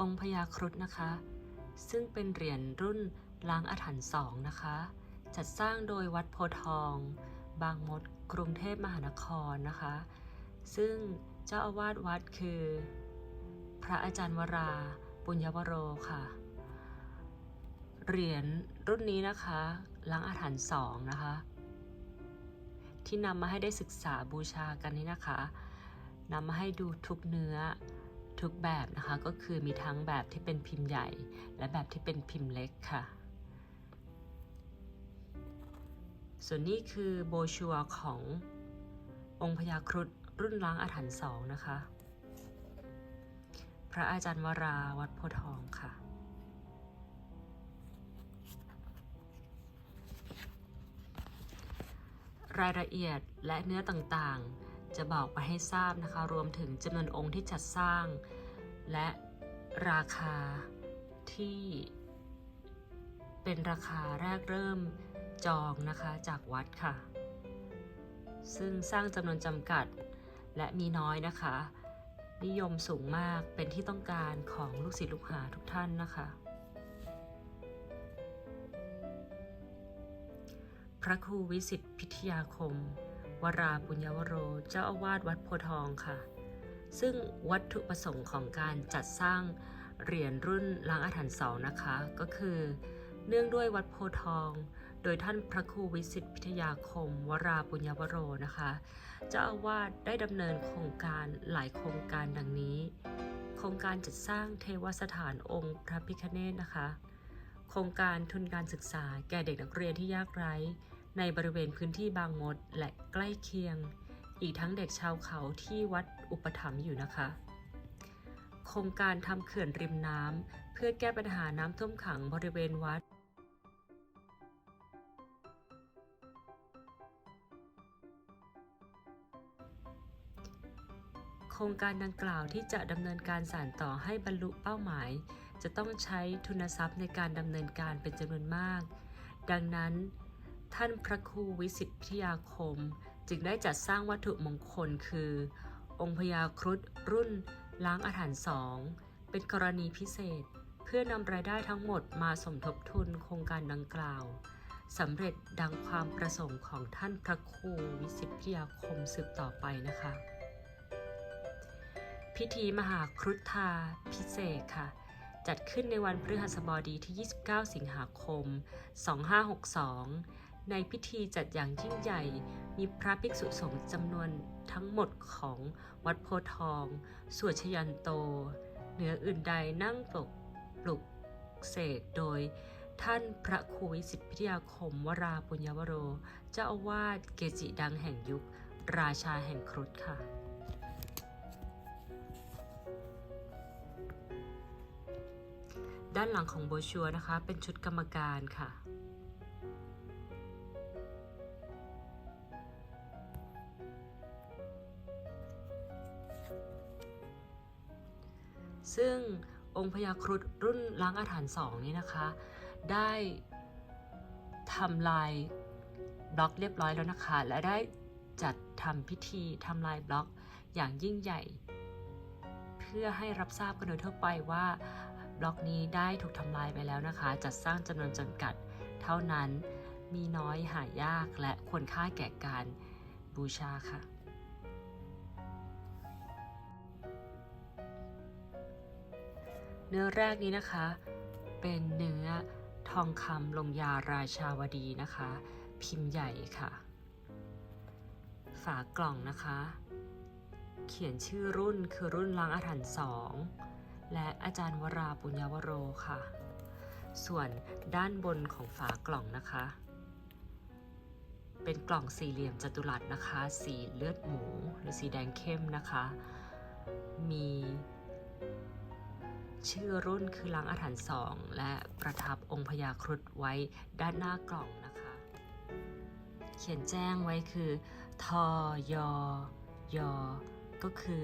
องค์พญาครุฑนะคะ ซึ่งเป็นเหรียญรุ่นล้างอาถรรพ์สองนะคะ จัดสร้างโดยวัดโพทอง บางมด กรุงเทพมหานครนะคะ ซึ่งเจ้าอาวาสวัดคือ พระอาจารย์วราปุญญวโรค่ะ เหรียญรุ่นนี้นะคะล้างอาถรรพ์สองนะคะ ที่นำมาให้ได้ศึกษาบูชากันนี้นะคะนำมาให้ดูทุกเนื้อ ทุกแบบนะคะก็คือมีทั้งแบบที่เป็นพิมพ์ใหญ่ และแบบที่เป็นพิมพ์เล็กค่ะ ส่วนนี้คือโบชัวขององค์พญาครุฑรุ่นล้างอาถรรพ์สองนะคะ พระอาจารย์วราวัดโพทองค่ะรายละเอียดและเนื้อต่างๆ จะบอกไปให้ทราบนะคะ รวมถึงจำนวนองค์ที่จัดสร้าง และราคาที่เป็นราคาแรกเริ่มจองนะคะจากวัดค่ะ ซึ่งสร้างจำนวนจำกัดและมีน้อยนะคะ นิยมสูงมากเป็นที่ต้องการของลูกศิษย์ลูกหาทุกท่านนะคะ พระครูวิสิทธิพิทยาคม วราปุญญวโร เจ้าอาวาสวัดโพทองค่ะ ซึ่งวัตถุประสงค์ของการจัดสร้างเหรียญรุ่นล้างอาถรรพ์เสานะคะ ก็คือ เนื่องด้วยวัดโพทอง โดยท่านพระครูวิสิทธิพิทยาคม วราปุญญวโรนะคะเจ้าอาวาสได้ดำเนินโครงการหลายโครงการดังนี้ โครงการจัดสร้างเทวสถานองค์พระพิฆเนศนะคะ โครงการทุนการศึกษาแก่เด็กนักเรียนที่ยากไร้ ในบริเวณพื้นที่บางมดและใกล้เคียง อีกทั้งเด็กชาวเขาที่วัด อุปถัมภ์อยู่นะคะ โครงการทำเขื่อนริมน้ำเพื่อแก้ปัญหาน้ำท่วมขังบริเวณวัดโครงการดังกล่าวที่จะดำเนินการสานต่อให้บรรลุเป้าหมาย จะต้องใช้ทุนทรัพย์ในการดำเนินการเป็นจำนวนมาก ดังนั้น ท่านพระครูวิสิทธิยาคม จึงได้จัดสร้างวัตถุมงคลคือ องค์พญาครุฑรุ่น ล้างอาถรรพ์สองเป็นกรณีพิเศษ เพื่อนำรายได้ทั้งหมดมาสมทบทุนโครงการดังกล่าวสำเร็จดังความประสงค์ของท่านพระครูวิสิทธิยาคมสืบต่อไปนะคะ พิธีมหาครุฑธาพิเศษค่ะ จัดขึ้นในวันพฤหัสบดีที่ 29 สิงหาคม 2562 ในพิธีจัดอย่างยิ่งใหญ่ มีพระภิกษุสงฆ์จำนวนทั้งหมดของวัดโพทองสวดชยันโต เหนืออื่นใดนั่งปลุกปลุกเสกโดยท่านพระครูวิสิทธิพิทยาคมวราปุญญวโร เจ้าอาวาสเกจิดังแห่งยุค ราชาแห่งครุฑค่ะ ด้านหลังของโบชัวนะคะ เป็นชุดกรรมการค่ะ ซึ่งองค์พญาครุฑรุ่นล้างอาถรรพ์สองนี้นะคะ ได้ทำลายบล็อกเรียบร้อยแล้วนะคะ และได้จัดทำพิธีทำลายบล็อกอย่างยิ่งใหญ่ เพื่อให้รับทราบกันโดยทั่วไปว่าบล็อกนี้ได้ถูกทำลายไปแล้วนะคะ จัดสร้างจำนวนจำกัด เท่านั้นมีน้อยหายากและควรค่าแก่การบูชาค่ะ เนื้อแรกนี้นะคะ เป็นเนื้อทองคำลงยาราชาวดีนะคะ พิมพ์ใหญ่ค่ะ ฝากล่องนะคะ เขียนชื่อรุ่นคือรุ่นล้างอาถรรพ์สองและอาจารย์วราปุญญวโรค่ะ ส่วนด้านบนของฝากล่องนะคะ เป็นกล่องสี่เหลี่ยมจัตุรัสนะคะ สีเลือดหมูหรือสีแดงเข้มนะคะ มี ชื่อรุ่นคือล้างอาถรรพ์สองและประทับองค์พญาครุฑไว้ด้านหน้ากล่องนะคะ เขียนแจ้งไว้คือทอยอยอก็คือ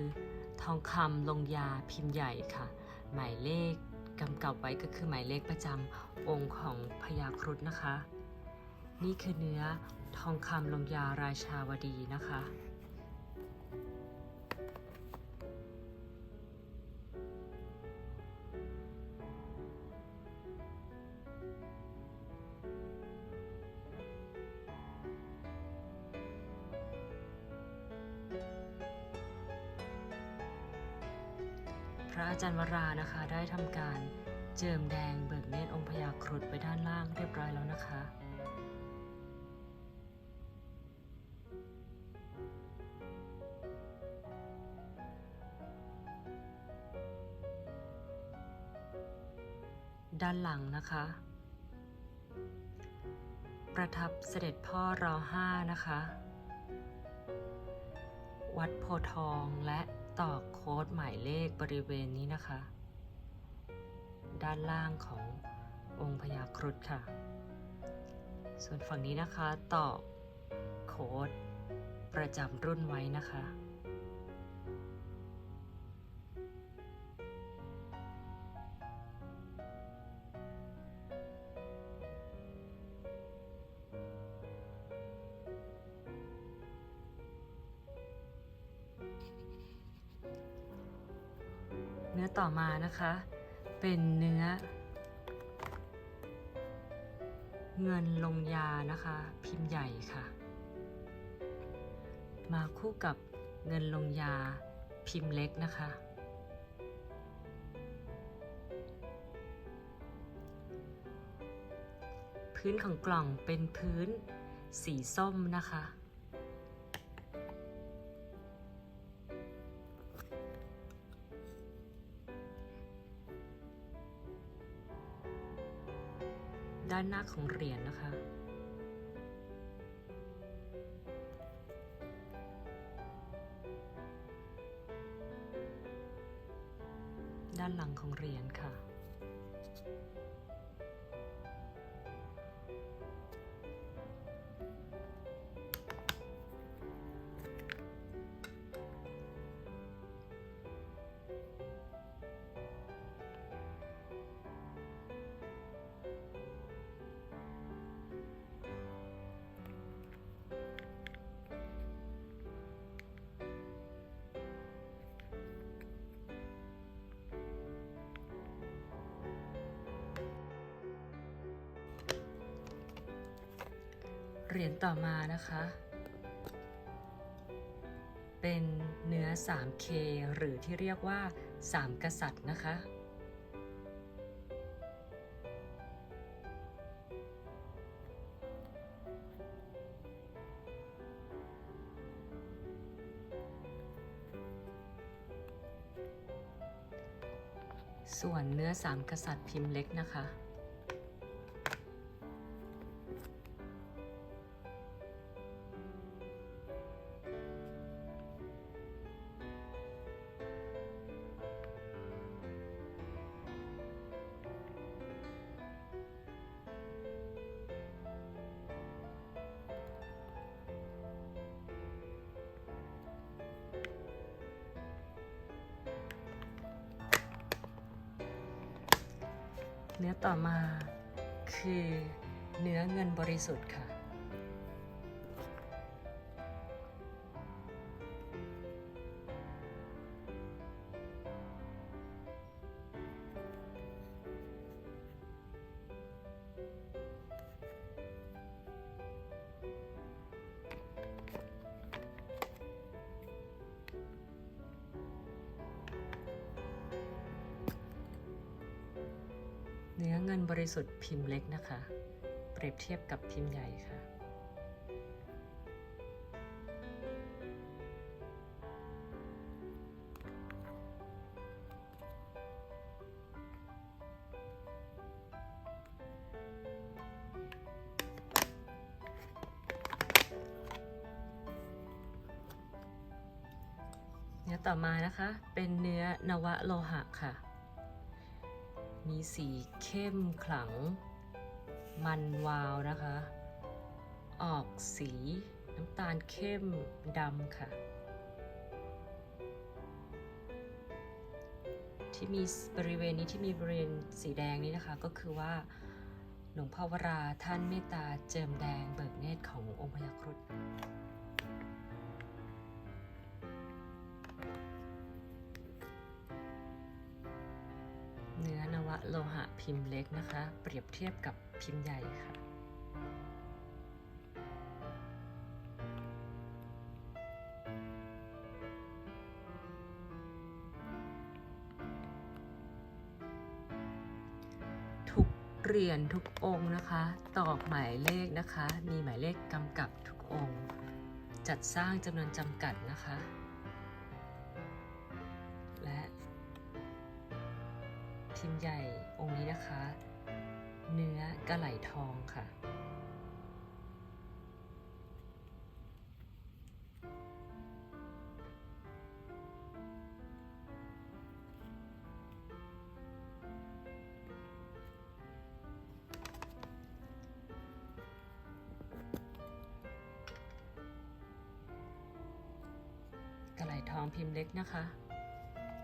ทองคำลงยาพิมพ์ใหญ่ค่ะ หมายเลขกำกับไว้ก็คือหมายเลขประจำองค์ของพญาครุฑนะคะ นี่คือเนื้อทองคำลงยาราชาวดีนะคะ ระอาจารย์วรานะคะ ได้ทำการเจิมแดงเบิกเนตรองค์พญาครุฑไปด้านล่างเรียบร้อยแล้วนะคะด้านหลังนะคะ ประทับเสด็จพ่อรอห้านะคะ วัดโพทองและ ต่อโค้ดหมายเลขบริเวณนี้นะคะ ด้านล่างขององค์พญาครุฑค่ะ ส่วนฝั่งนี้นะคะต่อโค้ดประจำรุ่นไว้นะคะ เนื้อต่อมานะคะ เป็นเนื้อ เงินลงยานะคะ พิมพ์ใหญ่ค่ะ มาคู่กับเงินลงยาพิมพ์เล็กนะคะ พื้นของกล่องเป็นพื้นสีส้มนะคะ ด้านหน้าของเหรียญนะคะ ด้านหลังของเหรียญค่ะ เหรียญต่อมานะคะ เป็นเนื้อ 3K หรือที่เรียกว่า 3 กษัตริย์นะคะ ส่วนเนื้อ 3 กษัตริย์พิมพ์เล็กนะคะ เนื้อต่อมาคือเนื้อเงินบริสุทธิ์ค่ะ เงินบริสุทธิ์พิมพ์เล็กนะคะ เปรียบเทียบกับพิมพ์ใหญ่ค่ะ เนื้อต่อมานะคะ เป็นเนื้อนวะโลหะค่ะ มีสีเข้มขลัง มันวาวนะคะ ออกสีน้ำตาลเข้มดำค่ะ ที่มีบริเวณนี้ที่มีบริเวณสีแดงนี้นะคะ ก็คือว่าหลวงพ่อวราท่านเมตตาเจิมแดงเบิกเนตรขององค์พญาครุฑ โลหะพิมพ์เล็กนะคะ เปรียบเทียบกับพิมพ์ใหญ่ค่ะ ทุกเหรียญทุกองค์นะคะ ตอกหมายเลขนะคะ มีหมายเลขกำกับทุกองค์ จัดสร้างจำนวนจำกัดนะคะพิมพ์ใหญ่ นะคะ เนื้อกระไหลทองค่ะ กระไหลทองพิมพ์เล็กนะคะ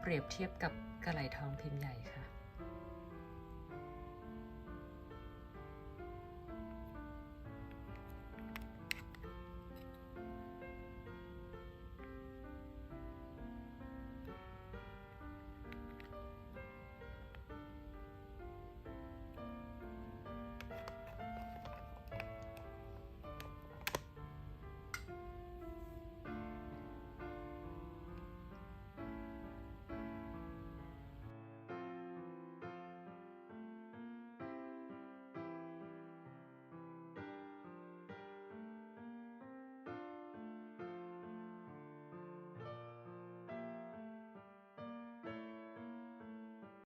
เปรียบเทียบกับกระไหลทองพิมพ์ใหญ่ค่ะ